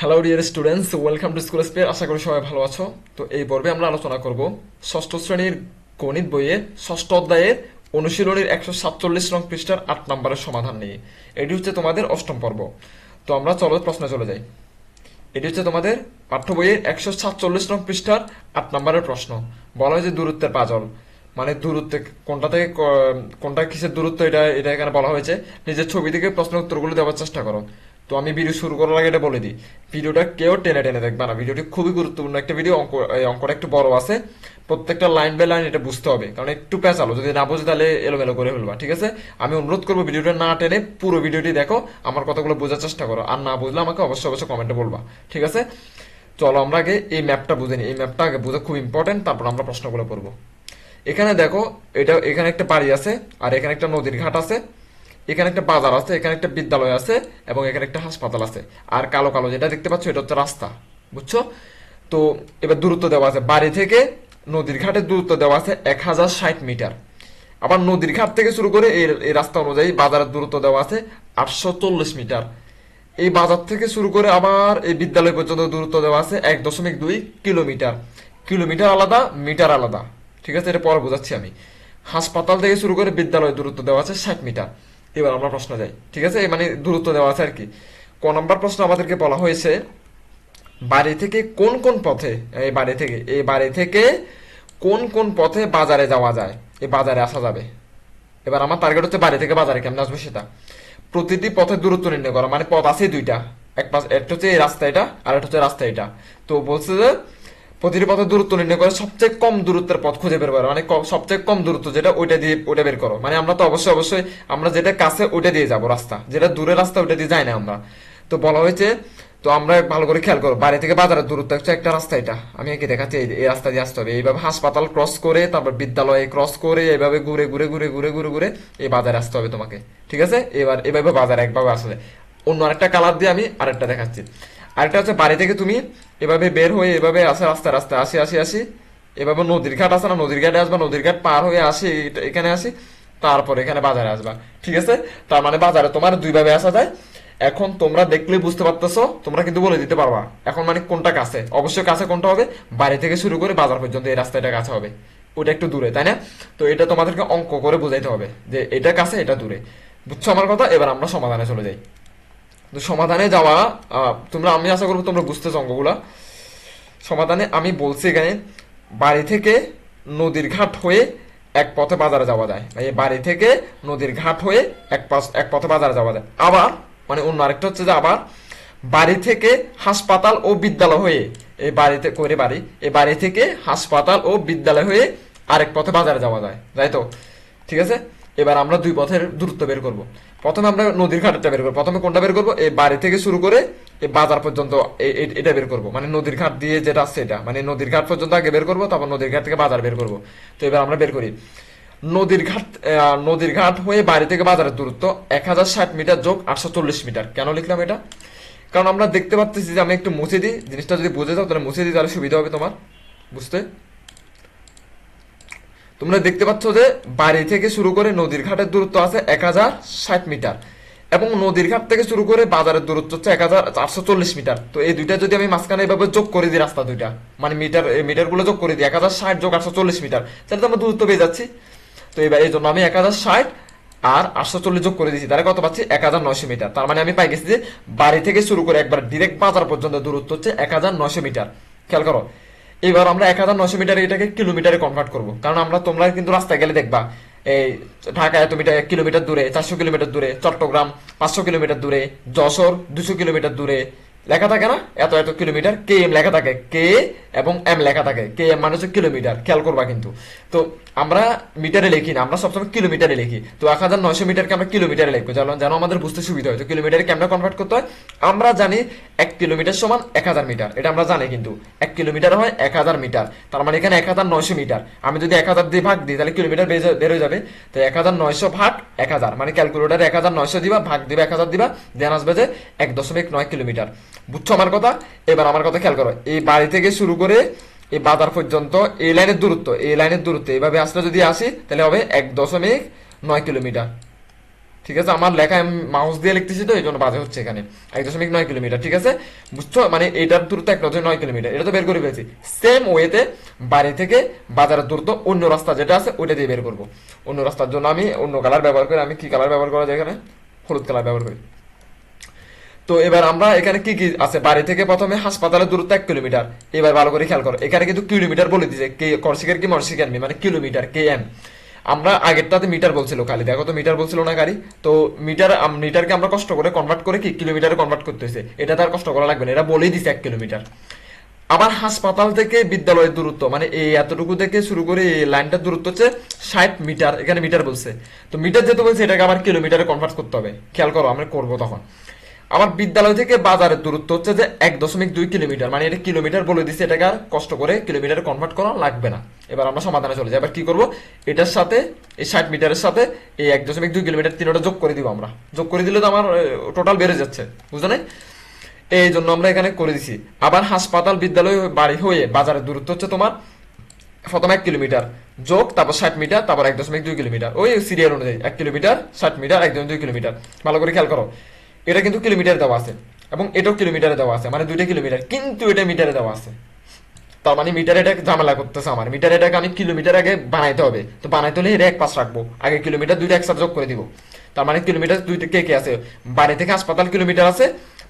Hello dear students welcome to school spare আশা করি সবাই ভালো আছো। তো এই পর্বে আমরা আলোচনা করব ষষ্ঠ শ্রেণির গণিত বইয়ের ষষ্ঠ অধ্যায়ের অনুশীলনীর একশো সাতচল্লিশ নং পৃষ্ঠার আট নম্বরের সমাধান নিয়ে। এটি হচ্ছে তোমাদের অষ্টম পর্ব। তো আমরা চলো প্রশ্নে চলে যাই। এটি হচ্ছে তোমাদের পাঠ্য বইয়ের একশো সাতচল্লিশ নং পৃষ্ঠার আট নম্বরের প্রশ্ন। বলা হয়েছে দূরত্বের পাজল। মানে দূরত্ব কোনটা থেকে কোনটা কিসের দূরত্ব, এটা এটা এখানে বলা হয়েছে। নিজের ছবি থেকে প্রশ্নের উত্তরগুলো দেওয়ার চেষ্টা করো। তো আমি ভিডিও শুরু করার আগে এটা বলে দিই। ভিডিওটা কেউ টেনে টেনে দেখবে না। ভিডিওটি খুবই গুরুত্বপূর্ণ একটা ভিডিও অঙ্ক অঙ্কটা একটু বড় আছে। প্রত্যেকটা লাইন বাই লাইন এটা বুঝতে হবে। কারণ একটু পেঁচালো। যদি না বুঝে তাহলে এলোমেলো করে ফেলবা, ঠিক আছে? আমি অনুরোধ করব ভিডিওটা না টেনে পুরো ভিডিওটি দেখো। আমার কথাগুলো বোঝার চেষ্টা করো। আর না বুঝলে আমাকে অবশ্যই অবশ্যই কমেন্টে বলবা, ঠিক আছে? চলো আমরা আগে এই ম্যাপটা বুঝে নিই। এই ম্যাপটা আগে বোঝা খুব ইম্পর্টেন্ট তারপর আমরা প্রশ্নগুলো করব এখানে দেখো, এটা, এখানে একটা বাড়ি আছে। আর এখানে একটা নদীর ঘাট আছে। এখানে একটা বাজার আছে, এখানে একটা বিদ্যালয় আছে এবং এখানে একটা হাসপাতাল আছে। আর কালো কালো যেটা দেখতে পাচ্ছ, এটা হচ্ছে রাস্তা, বুঝছ? তো এবার দূরত্ব দেওয়া আছে। বাড়ি থেকে নদীর ঘাটের দূরত্ব দেওয়া আছে এক হাজার ষাট মিটার। আবার নদীর ঘাট থেকে শুরু করে এই এই রাস্তা অনুযায়ী বাজারের দূরত্ব দেওয়া আছে আটশো চল্লিশ মিটার। এই বাজার থেকে শুরু করে আবার এই বিদ্যালয় পর্যন্ত দূরত্ব দেওয়া আছে এক দশমিক দুই কিলোমিটার। কিলোমিটার আলাদা, মিটার আলাদা। ঠিক আছে? এটা পরে বোঝাচ্ছি আমি। হাসপাতাল থেকে শুরু করে বিদ্যালয় দূরত্ব দেওয়া আছে ষাট মিটার। এবার আমরা প্রশ্ন যাই। ঠিক আছে? মানে দূরত্ব দেওয়া আছে আর কি। ক নম্বর প্রশ্ন আমাদেরকে বলা হয়েছে, বাড়ি থেকে কোন কোন পথে, এই বাড়ি থেকে, এই বাড়ি থেকে কোন কোন পথে বাজারে যাওয়া যায়? এই বাজারে আসা যাবে। এবার আমার টার্গেট হচ্ছে বাড়ি থেকে বাজারে, কেমন আসবে সেটা? প্রতিটি পথের দূরত্ব নির্ণয় করা মানে পথ আছে দুইটা। এক পাশ, একটা হচ্ছে এই রাস্তা এটা, আর একটা হচ্ছে রাস্তা এটা। তো বলছে যে প্রতিটি পথের দূরত্ব নির্ণয় করে সবচেয়ে কম দূরত্বের পথ খুঁজে বের করো। মানে সবচেয়ে কম দূরত্ব যেটা ওইটা দিয়ে ওইটা বের করো। মানে আমরা তো অবশ্যই অবশ্যই আমরা যেটা কাছে ওইটা দিয়ে যাব রাস্তা। যেটা দূরের রাস্তা ওইটা দিয়ে যাই না আমরা। তো বলা হয়েছে, তো আমরা ভালো করে খেয়াল করো বাড়ি থেকে বাজারের দূরত্ব হচ্ছে একটা রাস্তা এটা। আমি একে দেখাচ্ছি, এই রাস্তা দিয়ে আসতে হবে। এইভাবে হাসপাতাল ক্রস করে, তারপর বিদ্যালয়ে ক্রস করে, এইভাবে ঘুরে ঘুরে ঘুরে ঘুরে ঘুরে ঘুরে এই বাজারে আসতে হবে তোমাকে। ঠিক আছে? এবার এভাবে বাজারে একভাবে আসলে। অন্য আরেকটা কালার দিয়ে আমি আরেকটা দেখাচ্ছি। আরেকটা হচ্ছে বাড়ি থেকে তুমি এভাবে বের হয়ে এভাবে আসে রাস্তা রাস্তা, আসি আসি আসি। এভাবে নদীর ঘাট আসে না, নদীর ঘাটে আসবা, নদীর ঘাট পার হয়ে আসি এখানে আসি, তারপর এখানে বাজারে আসবা। ঠিক আছে? তার মানে বাজারে তোমার দুইভাবে আসা যায়। এখন তোমরা দেখলেই বুঝতে পারতেছো, তোমরা কিন্তু বলে দিতে পারবা। এখন মানে কোনটা কাছে? অবশ্যই কাছে কোনটা হবে? বাড়ি থেকে শুরু করে বাজার পর্যন্ত এই রাস্তাটা কাছে হবে। ওটা একটু দূরে, তাই না? তো এটা তোমাদেরকে অঙ্ক করে বোঝাইতে হবে যে এটা কাছে, এটা দূরে। বুঝছ আমার কথা? এবার আমরা সমাধানে চলে যাই। তো সমাধানে যাওয়া তোমরা, আমি আশা করব তোমরা বুঝতেছো অঙ্কগুলা সমাধানে আমি বলছি এখানে, বাড়ি থেকে নদীর ঘাট হয়ে এক পথে বাজারে যাওয়া যায়। এই বাড়ি থেকে নদীর ঘাট হয়ে এক এক পথে বাজারে যাওয়া যায়। আবার মানে অন্য আরেকটা হচ্ছে যে আবার বাড়ি থেকে হাসপাতাল ও বিদ্যালয় হয়ে এই বাড়িতে করে বাড়ি, এই বাড়ি থেকে হাসপাতাল ও বিদ্যালয় হয়ে আরেক পথে বাজারে যাওয়া যায়। তাই তো? ঠিক আছে? এবার আমরা দুই পথের দূরত্ব বের করব। প্রথমে আমরা নদীর ঘাটটা বের করব। প্রথমে কোনটা বের করব? এই বাড়ি থেকে শুরু করে এই বাজার পর্যন্ত এটা বের করব। মানে নদীর ঘাট দিয়ে যেটা আছে এটা। মানে নদীর ঘাট পর্যন্ত আগে বের করব, তারপর নদীর ঘাট থেকে বাজার বের করব। তো এবার আমরা বের করি। নদীর ঘাট নদীর ঘাট হয়ে বাড়ি থেকে বাজারের দূরত্ব এক হাজার ষাট মিটার যোগ আটশো চল্লিশ মিটার। কেন লিখলাম এটা? কারণ আমরা দেখতে পাচ্ছি যে আমি একটু মুছে দিই। জিনিসটা যদি বুঝে যাও, তাহলে মুছে দিই তাহলে সুবিধা হবে তোমার। বুঝতে? তোমরা দেখতে পাচ্ছ যে বাড়ি থেকে শুরু করে নদীর ঘাটের দূরত্ব আছে এক হাজার ষাট মিটার এবং নদীর ঘাট থেকে শুরু করে বাজারের দূরত্ব হচ্ছে এক হাজার চারশো চল্লিশ মিটার। তো এই দুইটা যদি আমি মাঝখানে এভাবে যোগ করে দিই রাস্তা দুইটা মানে মিটার মিটারগুলো যোগ করে দিই, এক হাজার ষাট যোগ আটশো চল্লিশ মিটার, তাহলে তো আমরা দূরত্ব পেয়ে যাচ্ছি। তো এবার এই জন্য আমি এক হাজার ষাট আর আটশো চল্লিশ যোগ করে দিয়েছি, তাহলে কত পাচ্ছি? এক হাজার নয়শো মিটার। তার মানে আমি পাই গেছি যে বাড়ি থেকে শুরু করে একবার ডিরেক্ট বাজার পর্যন্ত দূরত্ব হচ্ছে এক হাজার নয়শো মিটার। খেয়াল করো এবার আমরা এক হাজার নশো মিটার এটাকে কিলোমিটারে কনভার্ট করব। কারণ আমরা তোমরা কিন্তু রাস্তায় গেলে দেখবা, এই ঢাকা এত মিটার এক কিলোমিটার দূরে, চারশো কিলোমিটার দূরে, চট্টগ্রাম পাঁচশো কিলোমিটার দূরে, যশোর দুশো কিলোমিটার দূরে লেখা থাকে না? এত এত কিলোমিটার কে এম লেখা থাকে? কে এবং এম লেখা থাকে। কে এম মানে হচ্ছে কিলোমিটার। খেয়াল করবা কিন্তু। তো আমরা মিটারে লিখি না। আমরা সবসময় কিলোমিটারে লিখি। তো এক হাজার নয়শো মিটারকে আমরা কিলোমিটারে লিখব। যেন যেন আমাদের বুঝতে সুবিধা হয়। তো কিলোমিটারে কেমন কনভার্ট করতে হয়? আমরা জানি এক কিলোমিটার সমান এক হাজার মিটার। এটা আমরা জানি কিন্তু। এক কিলোমিটার হয় এক হাজার মিটার। তার মানে এখানে এক হাজার নয়শো মিটার। আমি যদি এক হাজার দিয়ে ভাগ দিই, তাহলে কিলোমিটার বের- বের হয়ে যাবে। তো এক হাজার নয়শো ভাগ এক হাজার। মানে ক্যালকুলেটারে এক হাজার নয়শো দিবা, ভাগ দিবা, এক হাজার দিবা। দেন আসবে যে এক দশমিক নয় কিলোমিটার। বুঝছ আমার কথা? এবার আমার কথা খেয়াল করো। এই বাড়ি থেকে শুরু করে এই বাজার পর্যন্ত এই লাইনের দূরত্ব, এই লাইনের দূরত্ব। এইভাবে আসলে যদি আসি, তাহলে হবে এক দশমিক নয় কিলোমিটার। ঠিক আছে? আমার লেখায় মাউস দিয়ে লিখতেছি তো এই জন্য বাজে হচ্ছে এখানে। এক দশমিক নয় কিলোমিটার, ঠিক আছে? বুঝছ? মানে এটার দূরত্ব এক দশমিক নয় কিলোমিটার। এটা তো বের করে ফেলছি। সেম ওয়েতে বাড়ি থেকে বাজারের দূরত্ব অন্য রাস্তা যেটা আছে, ওইটা দিয়ে বের করব। অন্য রাস্তার জন্য আমি অন্য কালার ব্যবহার করি। আমি কি কালার ব্যবহার করা যায় এখানে? হলুদ কালার ব্যবহার করি। তো এবার আমরা এখানে কি কি আছে? বাড়ি থেকে প্রথমে হাসপাতালের দূরত্ব এক কিলোমিটার। এবার ভালো করে খেয়াল করো, এখানে কিন্তু কিলোমিটার বলে দিছে, কে করসিকার কি মরসিকার মানে কিলোমিটার কে এম আমরা আগেরটাতে মিটার বলছিল খালি, দেখো তো মিটার বলছিল না গাড়ি, তো মিটার মিটারকে আমরা কষ্ট করে কনভার্ট করে কি, কিলোমিটারে কনভার্ট করতেছে এটা তার কষ্ট করা লাগবে না, এটা বলেই দিছে এক কিলোমিটার। আবার হাসপাতাল থেকে বিদ্যালয়ের দূরত্ব মানে এই এতটুকু থেকে শুরু করে এই লাইনটার দূরত্ব হচ্ছে ষাট মিটার, এখানে মিটার বলছে। তো মিটার যেহেতু বলছে, এটাকে আবার কিলোমিটারে কনভার্ট করতে হবে। খেয়াল করো, আমরা করব তখন। আমার বিদ্যালয় থেকে বাজারের দূরত্ব হচ্ছে যে এক দশমিক দুই কিলোমিটার। মানে এটা কিলোমিটার বলে দিচ্ছে এটাকে আর কষ্ট করে কিলোমিটারে কনভার্ট করা লাগবে না। এবার আমরা সমাধানে চলে যাই। এবার কি করব? এটার সাথে, এই ষাট মিটারের সাথে এই এক দশমিক দুই কিলোমিটার তিনটা যোগ করে দিব আমরা। যোগ করে দিলে তো আমার টোটাল বেড়ে যাচ্ছে। বুঝতে নাই? এই জন্য আমরা এখানে করে দিছি। আবার হাসপাতাল বিদ্যালয় বাড়ি হয়ে বাজারের দূরত্ব হচ্ছে তোমার প্রথম এক কিলোমিটার। যোগ, তারপর ষাট মিটার, তারপর এক দশমিক দুই কিলোমিটার। ওই সিরিয়াল অনুযায়ী, এক কিলোমিটার, ষাট মিটার, এক দশমিক দুই কিলোমিটার। ভালো করে খেয়াল করো। এটা কিন্তু কিলোমিটার দেওয়া আছে। এবং এটাও কিলোমিটারে দেওয়া আছে। মানে দুইটা কিলোমিটার। কিন্তু এটা মিটারে দেওয়া আছে। তার মানে মিটারে এটা ঝামেলা করতেছে আমার। মিটার এটাকে আমি কিলোমিটার আগে বানাইতে হবে। তো বানাইতে হলে এটা এক পাশ রাখব। আগে কিলোমিটার দুইটা একসাথে যোগ করে দিব। তার মানে কিলোমিটার দুইটা কে কে আছে? বাড়ি থেকে হাসপাতাল কিলোমিটার আছে,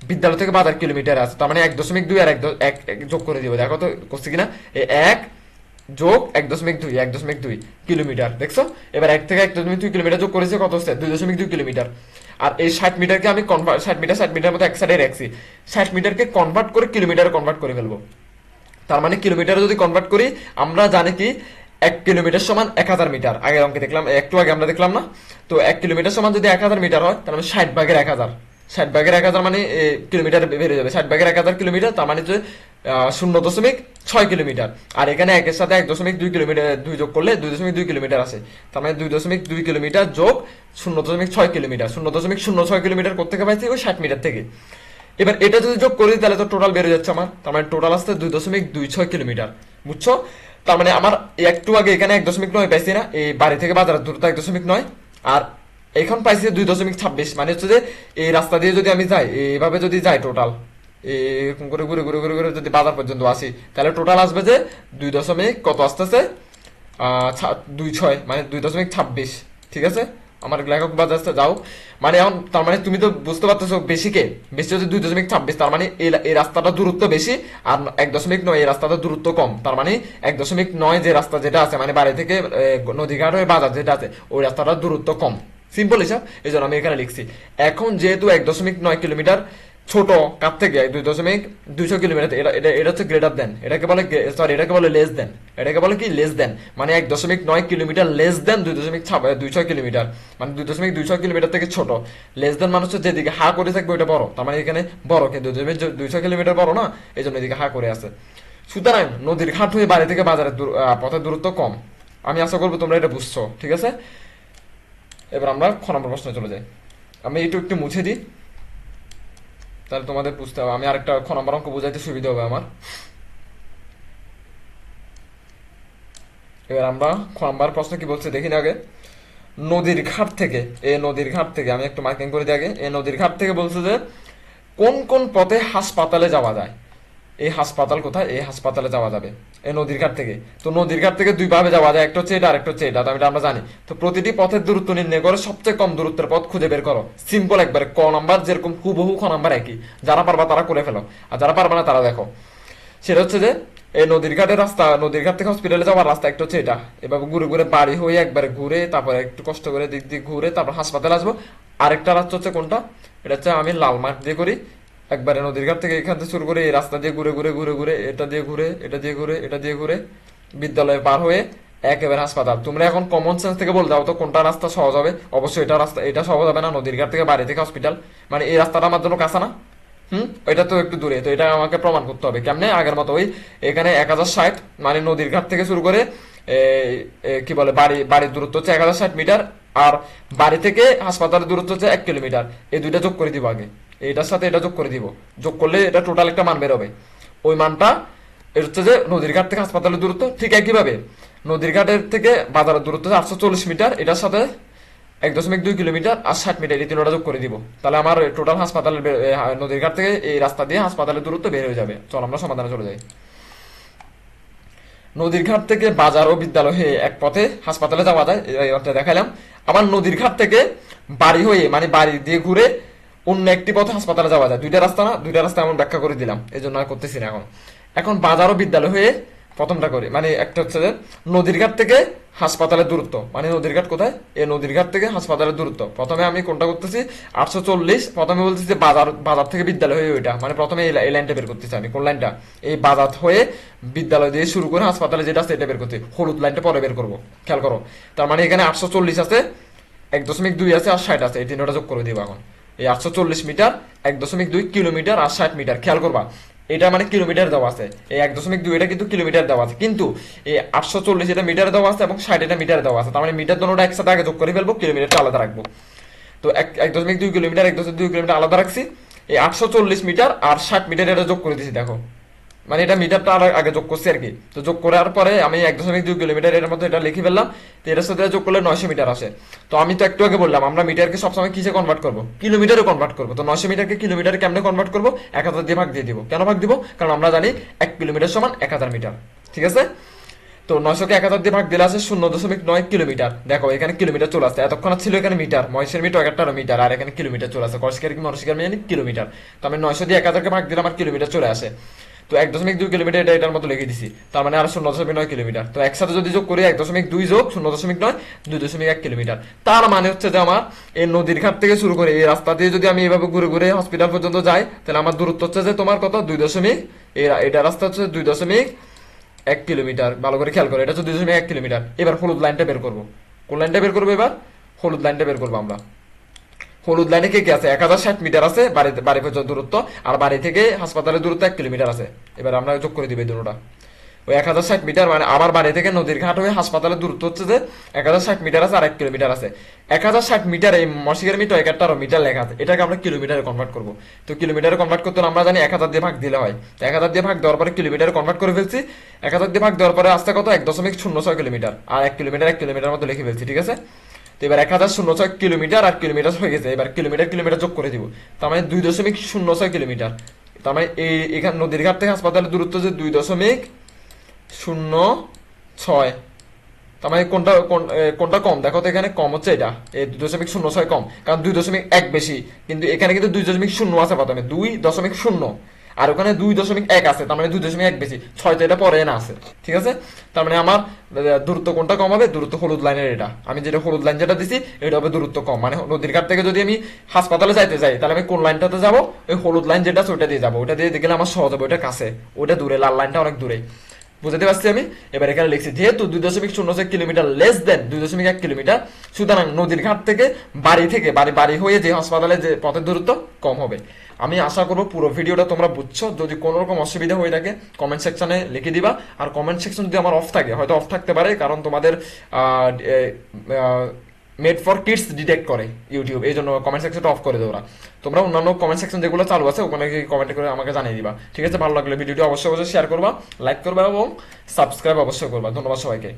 বিদ্যালয় থেকে বাজার কিলোমিটার আছে। তার মানে এক দশমিক দুই আর এক যোগ করে দিব। দেখো তো, করছি কিনা? এক যোগ এক দশমিক দুই, এক দশমিক দুই কিলোমিটার। দেখছ? এবার এক থেকে এক দশমিক দুই কিলোমিটার যোগ করেছে, কত হচ্ছে? দুই দশমিক দুই কিলোমিটার। আর এই ষাট মিটারকে আমি কনভার্ট ষাট মিটার ষাট মিটার মতো এক সাইডে রাখছি। ষাট মিটারকে কনভার্ট করে কিলোমিটারে কনভার্ট করে ফেলব। তার মানে কিলোমিটারে যদি কনভার্ট করি, আমরা জানি কি, এক কিলোমিটার সমান এক হাজার মিটার। আগের অঙ্কে দেখলাম, একটু আগে আমরা দেখলাম না? তো এক কিলোমিটার সমান যদি এক হাজার মিটার হয়, তার মানে ষাট ভাগের এক হাজার। ষাট ভাগের এক হাজার মানে কিলোমিটার বেড়ে যাবে। ষাট ভাগের এক হাজার কিলোমিটার তার মানে শূন্য দশমিক ছয় কিলোমিটার। আর এখানে একের সাথে এক দশমিক দুই কিলোমিটার, দুই যোগ করলে দুই দশমিক দুই কিলোমিটার আছে। তার মানে দুই দশমিক দুই কিলোমিটার যোগ শূন্য দশমিক ছয় কিলোমিটার। শূন্য দশমিক শূন্য ছয় কিলোমিটার করতে পাইছি? ওই ষাট মিটার থেকে। এবার এটা যদি যোগ করি, তাহলে তো টোটাল বেড়ে যাচ্ছে আমার। তার মানে টোটাল আসছে দুই দশমিক দুই ছয় কিলোমিটার। বুঝছ? তার মানে আমার একটু আগে এখানে এক দশমিক নয় পাইছি না। এই বাড়ি থেকে বাজারের দূরত্ব এক দশমিক নয়। আর এখন পাইছি দুই দশমিক ছাব্বিশ। মানে হচ্ছে যে এই রাস্তা দিয়ে যদি আমি যাই, এইভাবে যদি যাই টোটাল এরকম করে ঘুরে ঘুরে ঘুরে ঘুরে যদি বাজার পর্যন্ত আসি, তাহলে টোটাল আসবে যে দুই দশমিক কত আসতেছে? দুই ছয় মানে দুই দশমিক ছাব্বিশ, ঠিক আছে? আমার লেখক বাজাজটা যাও। মানে এখন তার মানে তুমি তো বুঝতে পারতেছো বেশি কে? বেশি হচ্ছে দুই দশমিক ছাব্বিশ, তার মানে এই রাস্তাটা দূরত্ব বেশি আর এক দশমিক নয়, এই রাস্তাটা দূরত্ব কম। তার মানে এক দশমিক নয় যে রাস্তা যেটা আছে মানে বাড়ি থেকে নদীঘাট হয়ে বাজার যেটা আছে, ওই রাস্তাটার দূরত্ব কম। সিম্পল হিসাব, এই জন্য আমি এখানে লিখছি। এখন যেহেতু এক দশমিক নয় কিলোমিটার ছোট কাপ থেকে দুই দশমিক দুইশো কিলোমিটার এটা এটা এটা হচ্ছে গ্রেটার দেন এটাকে বলে সরি এটাকে বলে লেস দেন এটাকে বলে কি লেস দেন মানে এক দশমিক নয় কিলোমিটার লেস দেন দুই দশমিক দুইশো কিলোমিটার মানে দুই দশমিক দুইশো কিলোমিটার থেকে ছোট লেস দেন মানুষ যেদিকে হা করে থাকবে ওইটা বড়, তার মানে এখানে বড়, কিন্তু দুই দশমিক দুইশো কিলোমিটার বড় না এই জন্য এদিকে হা করে আছে। সুতরাং নদীর ঘাট হয়ে বাড়ি থেকে বাজারের পথের দূরত্ব কম। আমি আশা করব তোমরা এটা বুঝছ, ঠিক আছে? এবার আমরা খ নম্বর প্রশ্নে চলে যাই। আমি একটু একটু মুছে দিই। তাহলে তোমাদের বুঝতে হবে। আমি আরেকটা খ নম্বর অঙ্ক বুঝাইতে সুবিধা হবে আমার। এবার আমরা খ নম্বর প্রশ্ন কি বলছে দেখি আগে। নদীর ঘাট থেকে, এ নদীর ঘাট থেকে, আমি একটু মার্কিং করে দিই আগে। এ নদীর ঘাট থেকে বলছে যে, কোন কোন পথে হাসপাতালে যাওয়া যায়? এই হাসপাতাল কোথায়? এই হাসপাতালে যাওয়া যাবে। এই নদীর ঘাট থেকে। তো নদীর ঘাট থেকে দুই ভাবে যাওয়া যায়। একটা হচ্ছে এটা, আরেকটা হচ্ছে এটা আমরা জানি। তো প্রতিটি পথের দূরত্ব নির্ণয় করে সবচেয়ে কম দূরত্বের পথ খুঁজে বের করো। সিম্পল একবারে। ক নাম্বার যেরকম হুবহু খ নাম্বার একই। যারা পারবা তারা করে ফেলো। আর যারা পারবা না তারা দেখো। সেটা হচ্ছে যে এই নদীর ঘাটের রাস্তা, নদীর ঘাট থেকে হসপিটালে যাওয়ার রাস্তা একটা হচ্ছে এটা। এবার ঘুরে ঘুরে বাড়ি হয়ে একবারে ঘুরে, তারপরে একটু কষ্ট করে দিক দিক ঘুরে, তারপর হাসপাতালে আসব। আরেকটা রাস্তা হচ্ছে কোনটা? এটা হচ্ছে আমি লাল মাঠ দিয়ে করি। একবারে নদীর ঘাট থেকে এখান থেকে শুরু করে এই রাস্তা দিয়ে ঘুরে ঘুরে ঘুরে ঘুরে, এটা দিয়ে ঘুরে, এটা দিয়ে ঘুরে, এটা দিয়ে ঘুরে বিদ্যালয়ে পার হয়ে একেবারে হাসপাতাল। তোমরা এখন কমন সেন্স থেকে বলে দাও তো কোনটা রাস্তা সহজ হবে? অবশ্যই এটা রাস্তা, এটা সহজ হবে না নদীর ঘাট থেকে বাড়ি থেকে হসপিটাল মানে এই রাস্তাটা আমার জন্য কাছে না? হুম? এটা তো একটু দূরে, তো এটা আমাকে প্রমাণ করতে হবে। কেমনে? আগের মতো ওই এখানে এক হাজার ষাট মানে নদীর ঘাট থেকে শুরু করে কি বলে, বাড়ি, বাড়ির দূরত্ব হচ্ছে এক হাজার ষাট মিটার আর বাড়ি থেকে হাসপাতালের দূরত্ব হচ্ছে এক কিলোমিটার। এই দুইটা যোগ করে দিব আগে। এটার সাথে এটা যোগ করে দিব। যোগ করলে এটা টোটাল একটা মান বেরোবে ওই মানটা এটা হচ্ছে যে নদীর ঘাট থেকে হাসপাতালের দূরত্ব ঠিক একইভাবে। নদীর ঘাটের থেকে বাজারের দূরত্ব আটশো চল্লিশ মিটার। এটার সাথে এক দশমিক দুই কিলোমিটার আর ষাট মিটার এই তিনটা যোগ করে দিব। তাহলে আমার টোটাল হাসপাতালের নদীর ঘাট থেকে এই রাস্তা দিয়ে হাসপাতালের দূরত্ব বের হয়ে যাবে। চল আমরা সমাধানে চলে যাই। নদীর ঘাট থেকে বাজার ও বিদ্যালয় হয়ে এক পথে হাসপাতালে যাওয়া যায় দেখালাম আবার নদীর ঘাট থেকে বাড়ি হয়ে মানে বাড়ি দিয়ে ঘুরে অন্য একটি পথে হাসপাতালে যাওয়া যায়। দুইটা রাস্তা না, দুইটা রাস্তা এমন ব্যাখ্যা করে দিলাম এই জন্য আর করতেছি না এখন। এখন বাজার ও বিদ্যালয় হয়ে প্রথমটা করি। মানে একটা হচ্ছে যে নদীর ঘাট থেকে হাসপাতালের দূরত্ব। মানে নদীর ঘাট কোথায়? এই নদীর ঘাট থেকে হাসপাতালের দূরত্ব। প্রথমে আমি কোনটা করতেছি? আটশো চল্লিশ। প্রথমে বলতেছি যে বাজার বাজার থেকে বিদ্যালয় হয়ে ওইটা। মানে প্রথমে এই লাইনটা বের করতেছি আমি, কোন লাইনটা? এই বাজার হয়ে বিদ্যালয় দিয়ে শুরু করে হাসপাতালে যেটা আছে এটা বের করতে হলুদ লাইনটা পরে বের করব। খেয়াল করো। তার মানে এখানে আটশো চল্লিশ আছে, এক দশমিক দুই আছে আর ষাট আছে। এই তিনটা যোগ করে দিব এখন। এই আটশো চল্লিশ মিটার, এক দশমিক দুই কিলোমিটার আর ষাট মিটার। খেয়াল করবা। এটা মানে কিলোমিটার দেওয়া আছে। এই এক দশমিক দুই, এটা কিন্তু কিলোমিটার দেওয়া আছে। কিন্তু এই আটশো চল্লিশ এটা মিটার দেওয়া আছে এবং ষাট এটা মিটার দেওয়া আছে। তার মানে মিটার দোনোটা একসাথে আগে যোগ করে ফেলব, কিলোমিটারটা আলাদা রাখব। তো এক এক দশমিক দুই কিলোমিটার, এক দশমিক দুই কিলোমিটার আলাদা রাখছি। এই আটশো চল্লিশ মিটার আর ষাট মিটার এটা যোগ করে দিছি, দেখো। মানে এটা মিটারটা আর আগে যোগ করছি আর কি তো যোগ করার পরে আমি এক দশমিক দুই কিলোমিটার এর মধ্যে এটা লিখে ফেললাম। তো এটার সাথে যোগ করলে নয়শো মিটার আসে। তো আমি তো একটু আগে বললাম, আমরা মিটারকে সবসময় কিসে কনভার্ট করব? কিলোমিটারে কনভার্ট করব। তো নয়শো মিটারকে কিলোমিটারে কেমনে কনভার্ট করব? এক হাজার দিয়ে ভাগ দিয়ে দিব। কেন ভাগ দিব? কারণ আমরা জানি এক কিলোমিটার সমান এক হাজার মিটার ঠিক আছে? তো নয়শোকে এক হাজার দিয়ে ভাগ দিলে আছে শূন্য দশমিক নয় কিলোমিটার। দেখো, এখানে কিলোমিটার চলে আসছে। এতক্ষণ ছিল এখানে মিটার মহেশের মিটার একটারও মিটার আর এখানে কিলোমিটার চলে আসে। কর্ষিকার কি, মনস্কার মানে কিলোমিটার? তো আমি নয়শো দিয়ে এক হাজারকে ভাগ দিলে আমার কিলোমিটার চলে আসে। তো এক দশমিক দুই কিলোমিটার এটা এটার মতো লিখে দিছি। তার মানে আর শূন্য দশমিক নয় কিলোমিটার। তো একসাথে যদি যোগ করি, এক দশমিক দুই যোগ, শূন্য দশমিক নয়, দুই দশমিক এক কিলোমিটার। তার মানে হচ্ছে যে আমার এই নদীর ঘাট থেকে শুরু করে এই রাস্তা দিয়ে যদি আমি এভাবে ঘুরে ঘুরে হসপিটাল পর্যন্ত যাই, তাহলে আমার দূরত্ব হচ্ছে যে তোমার কত? দুই দশমিক এটা রাস্তা হচ্ছে দুই দশমিক এক কিলোমিটার। ভালো করে খেয়াল করো, এটা হচ্ছে দুই দশমিক এক কিলোমিটার। এবার হলুদ লাইনটা বের করব। কোন লাইনটা বের করব এবার? হলুদ লাইনটা বের করব আমরা। হলুদ লাইনে কে কে আছে? এক হাজার ষাট মিটার আছে, বাড়ি বাড়ি পর্যন্ত দূরত্ব। আর বাড়ি থেকে হাসপাতালের দূরত্ব এক কিলোমিটার আছে। এবার আমরা যোগ করে দিবে দুটোটা। ওই এক হাজার ষাট মিটার মানে আমার বাড়ি থেকে নদীর ঘাট হয়ে হাসপাতালের দূরত্ব হচ্ছে যে, এক হাজার ষাট মিটার আছে আর এক কিলোমিটার আছে। এক হাজার ষাট মিটার এই মশিকের মিটার একাত্তর মিটার লেখা আছে। এটাকে আমরা কিলোমিটারে কনভার্ট করব। তো কিলোমিটারে কনভার্ট করতে আমরা জানি এক হাজার দিয়ে ভাগ দিলে হয়। তো এক হাজার দিয়ে ভাগ দেওয়ার পরে কিলোমিটারে কনভার্ট করে ফেলছি। এক হাজার দিয়ে ভাগ দেওয়ার পরে আসতে কত? এক দশমিক শূন্য ছয় কিলোমিটার। আর এক কিলোমিটার এক কিলোমিটার মতো লিখে ফেলছি, ঠিক আছে? তো এবার এক হাজার শূন্য ছয় কিলোমিটার আর কিলোমিটার হয়ে গেছে, এবার কিলোমিটার কিলোমিটার যোগ করে দিব। তার মানে দুই দশমিক শূন্য ছয় কিলোমিটার। তার মানে এই এখানে নদীর ঘাট থেকে হাসপাতালের দূরত্ব যে দুই দশমিক শূন্য ছয়। তার মানে কোনটা কোনটা কম? দেখো তো এখানে কম হচ্ছে এটা। এই দুই দশমিক শূন্য ছয় কম, কারণ দুই দশমিক এক বেশি। কিন্তু এখানে কিন্তু দুই দশমিক শূন্য আছে প্রথমে। দুই দশমিক শূন্য। আর ওখানে দুই দশমিক এক আছে, তার মানে দুই দশমিক এক বেশি। ছয়টা এটা পরে না আছে, ঠিক আছে? তার মানে আমার দূরত্ব কোনটা কম হবে? দূরত্ব হলুদ লাইনের এটা। আমি যেটা হলুদ লাইন যেটা দিছি, এটা হবে দূরত্ব কম। মানে নদীর ঘাট থেকে যদি আমি হাসপাতালে যাইতে যাই, তাহলে আমি কোন লাইনটাতে যাব? ওই হলুদ লাইন যেটা আছে ওটা দিয়ে যাব। ওটা দিয়ে গেলে আমার সহজ হবে ওটা কাছে। ওটা দূরে, লাল লাইনটা অনেক দূরে। বুঝতে পারছি আমি? এবার এখানে লিখছি, যেহেতু দুই দশমিক শূন্য ছয় কিলোমিটার লেস দেন দুই দশমিক এক কিলোমিটার, সুতরাং নদীর ঘাট থেকে বাড়ি থেকে, বাড়ি বাড়ি হয়ে যে হাসপাতালে যে পথের দূরত্ব কম হবে। আমি আশা করব পুরো ভিডিওটা তোমরা বুঝছ। যদি কোনো রকম অসুবিধা হয়ে থাকে কমেন্ট সেকশনে লিখে দিবা। আর কমেন্ট সেকশন যদি আমার অফ থাকে, হয়তো অফ থাকতে পারে, কারণ তোমাদের মেড ফর কিডস ডিটেক্ট করে ইউটিউব এই জন্য কমেন্ট সেকশনটা অফ করে দেয় ওরা। তোমরা অন্যান্য কমেন্ট সেকশন যেগুলো চালু আছে, ওখানে কমেন্ট করে আমাকে জানিয়ে দিবা। ঠিক আছে? ভালো লাগলে ভিডিওটি অবশ্যই অবশ্যই শেয়ার করবা লাইক করবা এবং সাবস্ক্রাইব অবশ্যই করবা। ধন্যবাদ সবাইকে।